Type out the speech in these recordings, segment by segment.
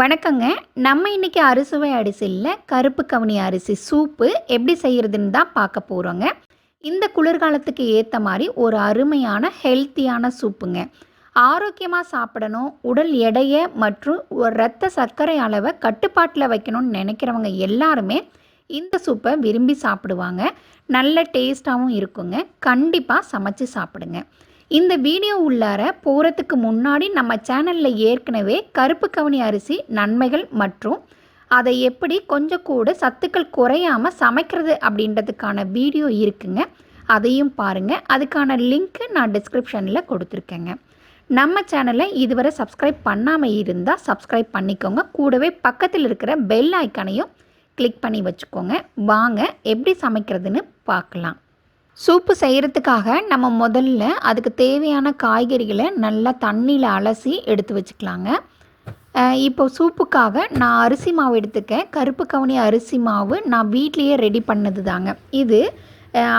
வணக்கங்க. நம்ம இன்னைக்கு அரிசுவை அரிசியில் கருப்பு கவுனி அரிசி சூப்பு எப்படி செய்கிறதுன்னு தான் பார்க்க போகிறோங்க இந்த குளிர்காலத்துக்கு ஏற்ற மாதிரி ஒரு அருமையான ஹெல்த்தியான சூப்புங்க. ஆரோக்கியமாக சாப்பிடணும் உடல் எடையை மற்றும் இரத்த ரத்த சர்க்கரை அளவை கட்டுப்பாட்டில் வைக்கணும்னு நினைக்கிறவங்க எல்லாருமே இந்த சூப்பை விரும்பி சாப்பிடுவாங்க. நல்ல டேஸ்ட்டாகவும் இருக்குங்க. கண்டிப்பாக சமைச்சு சாப்பிடுங்க. இந்த வீடியோ உள்ளார போகிறதுக்கு முன்னாடி நம்ம சேனலில் ஏற்கனவே கருப்பு கவனி அரிசி நன்மைகள் மற்றும் அதை எப்படி கொஞ்சம் கூட சத்துக்கள் குறையாமல் சமைக்கிறது அப்படின்றதுக்கான வீடியோ இருக்குங்க. அதையும் பாருங்கள் அதுக்கான லிங்க்கு நான் டிஸ்கிரிப்ஷனில் கொடுத்துருக்கேங்க. நம்ம சேனலை இதுவரை சப்ஸ்கிரைப் பண்ணாமல் இருந்தால் சப்ஸ்கிரைப் பண்ணிக்கோங்க. கூடவே பக்கத்தில் இருக்கிற பெல் ஐக்கானையும் கிளிக் பண்ணி வச்சுக்கோங்க. வாங்க எப்படி சமைக்கிறதுன்னு பார்க்கலாம். சூப்பு செய்கிறதுக்காக நம்ம முதல்ல அதுக்கு தேவையான காய்கறிகளை நல்லா தண்ணியில் அலசி எடுத்து வச்சுக்கலாங்க. இப்போ சூப்புக்காக நான் அரிசி மாவு எடுத்துக்கேன். கருப்பு கவுனி அரிசி மாவு நான் வீட்லேயே ரெடி பண்ணது தாங்க இது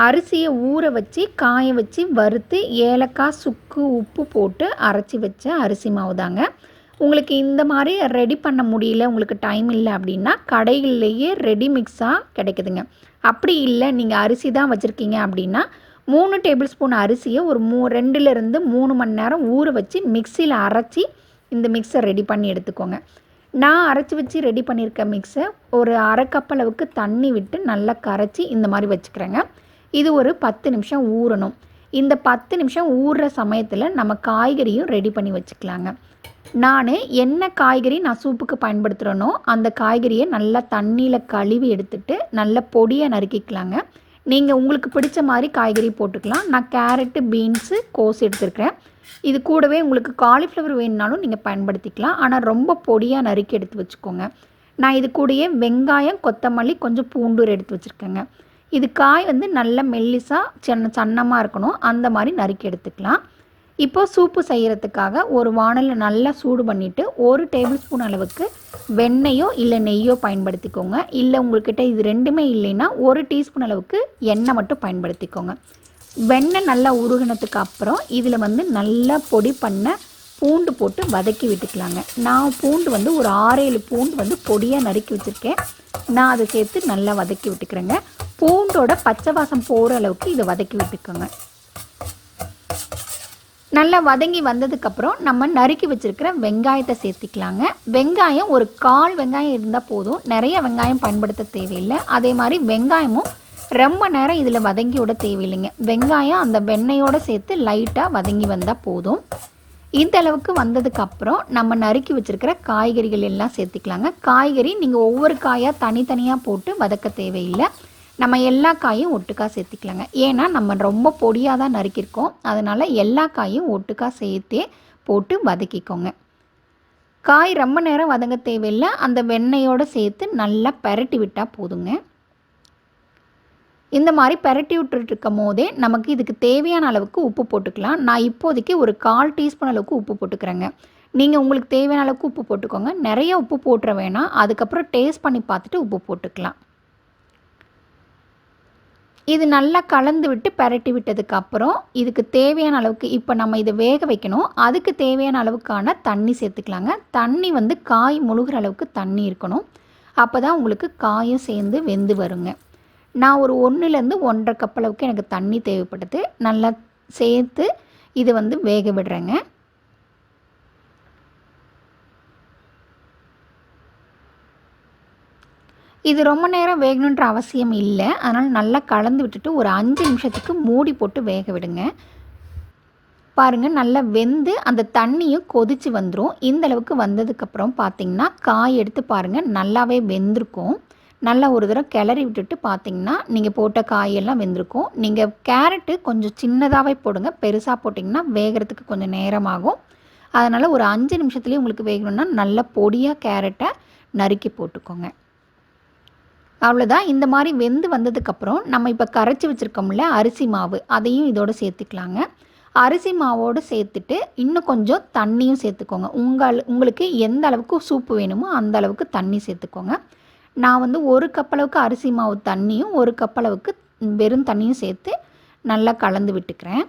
அரிசியை ஊற வச்சு காய வச்சு வறுத்து ஏலக்காய் சுக்கு உப்பு போட்டு அரைச்சி வச்ச அரிசி மாவு தாங்க உங்களுக்கு இந்த மாதிரி ரெடி பண்ண முடியல உங்களுக்கு டைம் இல்லை அப்படின்னா கடைகள்லேயே ரெடி மிக்ஸாக கிடைக்குதுங்க. அப்படி இல்லை நீங்கள் அரிசி தான் வச்சுருக்கீங்க அப்படின்னா மூணு டேபிள் ஸ்பூன் அரிசியை ஒரு மூ ரெண்டுலேருந்து மூணு மணி நேரம் ஊற வச்சு மிக்சியில் அரைச்சி இந்த மிக்ஸை ரெடி பண்ணி எடுத்துக்கோங்க. நான் அரைச்சி வச்சு ரெடி பண்ணியிருக்க மிக்ஸை ஒரு அரை கப் அளவுக்கு தண்ணி விட்டு நல்லா கரைச்சி இந்த மாதிரி வச்சுக்கிறேங்க. இது ஒரு பத்து நிமிஷம் ஊறணும். இந்த பத்து நிமிஷம் ஊறுற சமயத்தில் நம்ம காய்கறியும் ரெடி பண்ணி வச்சுக்கலாங்க. நான் என்ன காய்கறி நான் சூப்புக்கு பயன்படுத்துகிறேனோ அந்த காய்கறியை நல்லா தண்ணியில் கழுவி எடுத்துட்டு நல்ல பொடியாக நறுக்கிக்கலாங்க. நீங்கள் உங்களுக்கு பிடிச்ச மாதிரி காய்கறி போட்டுக்கலாம். நான் கேரட்டு பீன்ஸு கோஸ் எடுத்துருக்கிறேன். இது கூடவே உங்களுக்கு காலிஃப்ளவர் வேணுனாலும் நீங்கள் பயன்படுத்திக்கலாம். ஆனால் ரொம்ப பொடியாக நறுக்கி எடுத்து வச்சுக்கோங்க. நான் இது கூடயே வெங்காயம் கொத்தமல்லி கொஞ்சம் பூண்டூர் எடுத்து வச்சுருக்கேங்க. இது காய் வந்து நல்ல மெல்லிசாக சின்ன சன்னமாக இருக்கணும். அந்த மாதிரி நறுக்கி எடுத்துக்கலாம். இப்போ சூப்பு செய்கிறதுக்காக ஒரு வானலில் நல்லா சூடு பண்ணிவிட்டு ஒரு டேபிள் ஸ்பூன் அளவுக்கு வெண்ணெயோ இல்லை நெய்யோ பயன்படுத்திக்கோங்க. இல்லை உங்கள்கிட்ட இது ரெண்டுமே இல்லைன்னா ஒரு டீஸ்பூன் அளவுக்கு எண்ணெய் மட்டும் பயன்படுத்திக்கோங்க. வெண்ணெய் நல்லா உருகினதுக்கு அப்புறம் இதில் வந்து நல்லா பொடி பண்ண பூண்டு போட்டு வதக்கி விட்டுக்கலாங்க. நான் பூண்டு வந்து ஒரு ஆறேழு பூண்டு வந்து பொடியாக நறுக்கி வச்சுருக்கேன். நான் அதை சேர்த்து நல்லா வதக்கி விட்டுக்கிறேங்க. பூண்டோட பச்சை வாசம் போகிற அளவுக்கு இதை வதக்கி விட்டுக்கோங்க. நல்லா வதங்கி வந்ததுக்கப்புறம் நம்ம நறுக்கி வச்சுருக்கிற வெங்காயத்தை சேர்த்திக்கலாங்க. வெங்காயம் ஒரு கால் வெங்காயம் இருந்தால் போதும். நிறைய வெங்காயம் பயன்படுத்த தேவையில்லை. அதே மாதிரி வெங்காயமும் ரொம்ப நேரம் இதில் வதங்கி விட தேவையில்லைங்க. வெங்காயம் அந்த வெண்ணெயோடு சேர்த்து லைட்டாக வதங்கி வந்தால் போதும். இந்த அளவுக்கு வந்ததுக்கப்புறம் நம்ம நறுக்கி வச்சுருக்கிற காய்கறிகள் எல்லாம் சேர்த்துக்கலாங்க. காய்கறி நீங்கள் ஒவ்வொரு காயாக தனித்தனியாக போட்டு வதக்க தேவையில்லை. நம்ம எல்லா காயும் ஒட்டுக்கா சேர்த்திக்கலாங்க. ஏன்னா நம்ம ரொம்ப பொடியாக தான் நறுக்கியிருக்கோம். அதனால் எல்லா காயும் ஒட்டுக்காக சேர்த்தே போட்டு வதக்கிக்கோங்க. காய் ரொம்ப நேரம் வதங்க தேவையில்லை. அந்த வெண்ணெயோடு சேர்த்து நல்லா பரட்டி விட்டால் போதுங்க. இந்த மாதிரி பரட்டி விட்டுருக்கும் போதே நமக்கு இதுக்கு தேவையான அளவுக்கு உப்பு போட்டுக்கலாம். நான் இப்போதைக்கு ஒரு கால் டீஸ்பூன் அளவுக்கு உப்பு போட்டுக்கிறேங்க. நீங்கள் உங்களுக்கு தேவையான அளவுக்கு உப்பு போட்டுக்கோங்க. நிறைய உப்பு போட்டுற வேணாம். அதுக்கப்புறம் டேஸ்ட் பண்ணி பார்த்துட்டு உப்பு போட்டுக்கலாம். இது நல்லா கலந்து விட்டு பரட்டி விட்டதுக்கு அப்புறம் இதுக்கு தேவையான அளவுக்கு இப்போ நம்ம இதை வேக வைக்கணும். அதுக்கு தேவையான அளவுக்கான தண்ணி சேர்த்துக்கலாங்க. தண்ணி வந்து காய் முழுகிற அளவுக்கு தண்ணி இருக்கணும். அப்போ தான் உங்களுக்கு காயும் சேர்ந்து வெந்து வருங்க. நான் ஒரு ஒன்றுலேருந்து ஒன்றரை கப் அளவுக்கு எனக்கு தண்ணி தேவைப்பட்டது நல்லா சேர்த்து இது வந்து வேக விடுறேங்க. இது ரொம்ப நேரம் வேகணுன்ற அவசியம் இல்லை. அதனால் நல்லா கலந்து விட்டுட்டு ஒரு அஞ்சு நிமிஷத்துக்கு மூடி போட்டு வேக விடுங்க. பாருங்கள் நல்லா வெந்து அந்த தண்ணியும் கொதித்து வந்துடும் இந்த அளவுக்கு வந்ததுக்கப்புறம் பார்த்தீங்கன்னா காய் எடுத்து பாருங்கள் நல்லாவே வெந்திருக்கும். நல்லா ஒரு தடவை கிளறி விட்டுட்டு பார்த்தீங்கன்னா நீங்கள் போட்ட காயெல்லாம் வெந்திருக்கும். நீங்கள் கேரட்டு கொஞ்சம் சின்னதாகவே போடுங்க. பெருசாக போட்டிங்கன்னா வேகிறதுக்கு கொஞ்சம் நேரமாகும். அதனால் ஒரு அஞ்சு நிமிஷத்துலேயே உங்களுக்கு வேகணும்னா நல்ல பொடியாக கேரட்டை நறுக்கி போட்டுக்கோங்க. அவ்வளோதான் இந்த மாதிரி வெந்து வந்ததுக்கப்புறம் நம்ம இப்போ கரைச்சி வச்சுருக்கோம்ல அரிசி மாவு அதையும் இதோடு சேர்த்துக்கலாங்க. அரிசி மாவோடு சேர்த்துட்டு இன்னும் கொஞ்சம் தண்ணியும் சேர்த்துக்கோங்க. உங்கள் உங்களுக்கு எந்த அளவுக்கு சூப்பு வேணுமோ அந்த அளவுக்கு தண்ணி சேர்த்துக்கோங்க. நான் வந்து ஒரு கப் அளவுக்கு அரிசி மாவு தண்ணியும் ஒரு கப் அளவுக்கு வெறும் தண்ணியும் சேர்த்து நல்லா கலந்து விட்டுக்கிறேன்.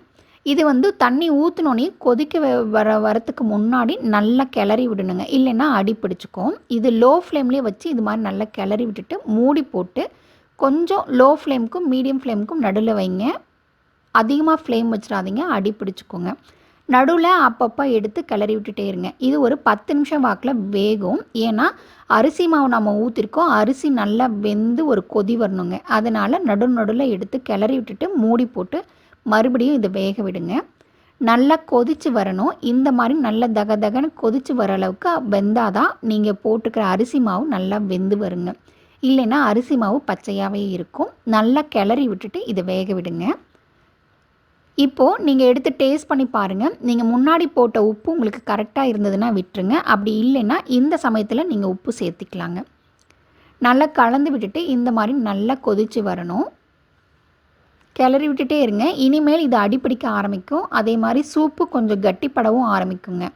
இது வந்து தண்ணி ஊற்றினோன்னே கொதிக்க வர வரத்துக்கு முன்னாடி நல்லா கிளறி விடணுங்க. இல்லைன்னா அடி பிடிச்சிக்கும். இது லோ ஃப்ளேம்லேயே வச்சு இது மாதிரி நல்லா கிளறி விட்டுட்டு மூடி போட்டு கொஞ்சம் லோ ஃப்ளேமுக்கும் மீடியம் ஃப்ளேமுக்கும் நடுவில் வைங்க. அதிகமாக ஃப்ளேம் வச்சிடாதீங்க. அடி பிடிச்சிக்கோங்க. நடுவில் அப்பப்போ எடுத்து கிளறி விட்டுட்டே இருங்க. இது ஒரு பத்து நிமிஷம் வாக்கில் வேகும். ஏன்னா அரிசி மாவு நம்ம ஊற்றிருக்கோம் அரிசி நல்லா வெந்து ஒரு கொதி வரணுங்க. அதனால் நடு நடுவில் எடுத்து கிளறி விட்டுட்டு மூடி போட்டு மறுபடியும் இதை வேக விடுங்க. நல்லா கொதிச்சு வரணும். இந்த மாதிரி நல்லா தக தகன்னு கொதிச்சு வர அளவுக்கு வெந்தாதான் நீங்கள் போட்டுக்கிற அரிசி மாவு நல்லா வெந்து வருங்க. இல்லைன்னா அரிசி மாவு பச்சையாகவே இருக்கும். நல்லா கிளறி விட்டுட்டு இதை வேக விடுங்க. இப்போது நீங்கள் எடுத்து டேஸ்ட் பண்ணி பாருங்கள் நீங்கள் முன்னாடி போட்ட உப்பு உங்களுக்கு கரெக்டாக இருந்ததுன்னா விட்டுருங்க. அப்படி இல்லைன்னா இந்த சமயத்தில் நீங்கள் உப்பு சேர்த்திக்கலாங்க. நல்லா கலந்து விட்டுட்டு இந்த மாதிரி நல்லா கொதிச்சு வரணும். கிளறி விட்டுட்டே இருங்க. இனிமேல் இது அடிப்பிடிக்க ஆரம்பிக்கும். அதே மாதிரி சூப்பு கொஞ்சம் கட்டிப்படவும் ஆரம்பிக்குங்க.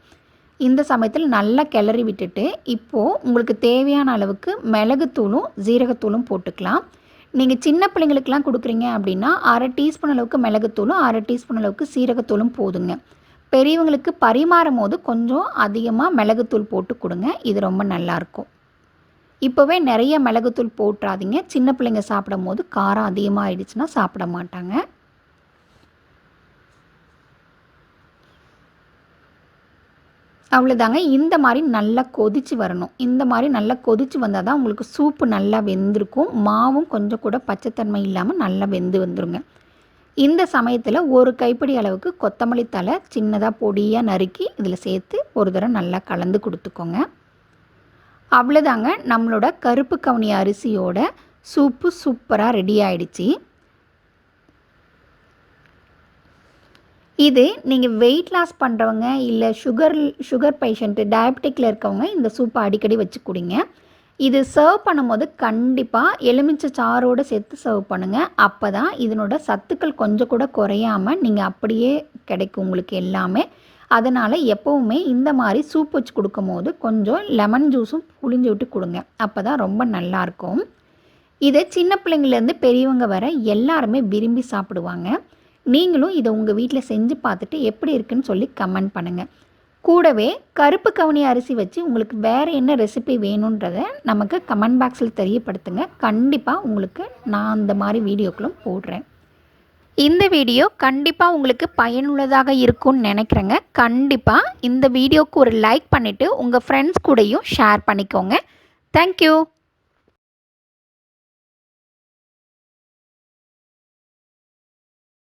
இந்த சமயத்தில் நல்லா கிளறி விட்டுட்டு இப்போது உங்களுக்கு தேவையான அளவுக்கு மிளகுத்தூளும் ஜீரகத்தூளும் போட்டுக்கலாம். நீங்கள் சின்ன பிள்ளைங்களுக்கெலாம் கொடுக்குறீங்க அப்படின்னா அரை டீஸ்பூன் அளவுக்கு மிளகுத்தூளும் அரை டீஸ்பூன் அளவுக்கு சீரகத்தூளும் போதுங்க. பெரியவங்களுக்கு பரிமாறும் போது கொஞ்சம் அதிகமாக மிளகுத்தூள் போட்டு கொடுங்க. இது ரொம்ப நல்லாயிருக்கும் இப்போவே நிறைய மிளகுத்தூள் போட்டுறாதீங்க. சின்ன பிள்ளைங்க சாப்பிடும் போது காரம் அதிகமாக ஆயிடுச்சுன்னா சாப்பிட மாட்டாங்க. அவ்வளோதாங்க இந்த மாதிரி நல்லா கொதிச்சு வரணும். இந்த மாதிரி நல்லா கொதிச்சு வந்தால் தான் உங்களுக்கு சூப்பு நல்லா வெந்திருக்கும். மாவும் கொஞ்சம் கூட பச்சைத்தன்மை இல்லாமல் நல்லா வெந்து வந்துருங்க. இந்த சமயத்தில் ஒரு கைப்பிடி அளவுக்கு கொத்தமல்லி தலை சின்னதாக பொடியாக நறுக்கி இதில் சேர்த்து ஒரு தடவை நல்லா கலந்து கொடுத்துக்கோங்க. அவ்வளோதாங்க நம்மளோட கருப்பு கவுனி அரிசியோட சூப்பு சூப்பராக ரெடி ஆயிடுச்சு. இது நீங்கள் வெயிட் லாஸ் பண்ணுறவங்க இல்லை சுகர் சுகர் பேஷண்ட்டு டயபெட்டிக்கில் இருக்கவங்க இந்த சூப்பை அடிக்கடி வச்சு குடிங்க. இது சர்வ் பண்ணும்போது கண்டிப்பாக எலுமிச்சை சாரோடு சேர்த்து சர்வ் பண்ணுங்கள் அப்போ தான் இதனோட சத்துக்கள் கொஞ்சம் கூட குறையாமல் நீங்கள் அப்படியே கிடைக்கும் உங்களுக்கு எல்லாமே. அதனால் எப்போவுமே இந்த மாதிரி சூப் வச்சு கொடுக்கும்போது கொஞ்சம் லெமன் ஜூஸும் புளிஞ்சு விட்டு கொடுங்க. அப்போ தான் ரொம்ப நல்லாயிருக்கும் இதை சின்ன பிள்ளைங்கள்லேருந்து பெரியவங்க வர எல்லாருமே விரும்பி சாப்பிடுவாங்க. நீங்களும் இதை உங்கள் வீட்டில் செஞ்சு பார்த்துட்டு எப்படி இருக்குன்னு சொல்லி கமெண்ட் பண்ணுங்கள் கூடவே கருப்பு கவுனி அரிசி வச்சு உங்களுக்கு வேறு என்ன ரெசிபி வேணுன்றதை நமக்கு கமெண்ட் பாக்ஸில் தெரியப்படுத்துங்க. கண்டிப்பாக உங்களுக்கு நான் அந்த மாதிரி வீடியோக்களும் போடுறேன். இந்த வீடியோ கண்டிப்பாக உங்களுக்கு பயனுள்ளதாக இருக்கும்னு நினைக்கிறேங்க. கண்டிப்பாக இந்த வீடியோவுக்கு ஒரு லைக் பண்ணிவிட்டு உங்கள் ஃப்ரெண்ட்ஸ் கூடயும் ஷேர் பண்ணிக்கோங்க. தேங்க்யூ